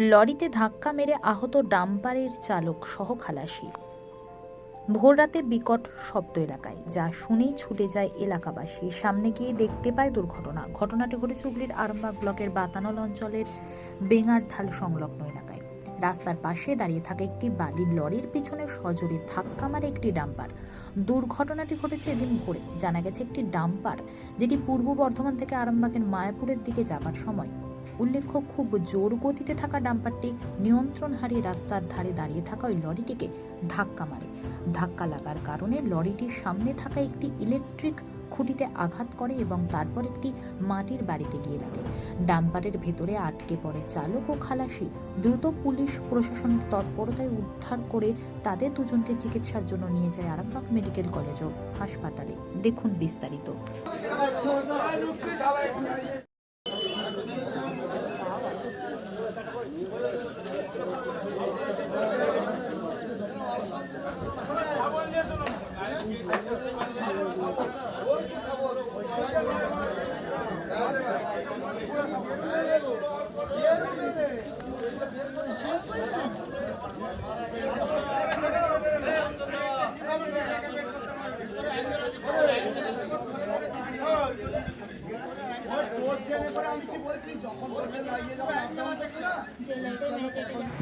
লরিতে ধাক্কা মেরে আহত ডাম্পারের চালক সহ খালাসি। ভোররাতে বিকট শব্দ এলাকায়, যা শুনেই ছুটে যায় এলাকাবাসী। সামনে গিয়ে দেখতে পায় দুর্ঘটনা। ঘটনাটি ঘটেছে হুগলির আরামবাগ ব্লকের বাতানল অঞ্চলের বেঙার ঢাল সংলগ্ন এলাকায়। রাস্তার পাশে দাঁড়িয়ে থাকা একটি বালির লরির পিছনে সজোরে ধাক্কা মারে একটি ডাম্পার। দুর্ঘটনাটি ঘটেছে এদিন ভোরে। জানা গেছে একটি ডাম্পার, যেটি পূর্ব বর্ধমান থেকে আরামবাগের মায়াপুরের দিকে যাবার সময় উল্লেখ্য, খুব জোর গতিতে থাকা ডাম্পারটি নিয়ন্ত্রণ হারিয়ে রাস্তার ধারে দাঁড়িয়ে থাকা ওই লরিটিকে ধাক্কা মারে। ধাক্কা লাগার কারণে লরিটির সামনে থাকা একটি ইলেকট্রিক খুঁটিতে আঘাত করে এবং তারপর একটি মাটির বাড়িতে গিয়ে লাগে। ডাম্পারের ভেতরে আটকে পড়ে চালক ও খালাসি দ্রুত পুলিশ প্রশাসনের তৎপরতায় উদ্ধার করে তাদের দুজনকে চিকিৎসার জন্য নিয়ে যায় আরামবাগ মেডিকেল কলেজ ও হাসপাতালে। দেখুন বিস্তারিত। যে লাইটে মেরেছে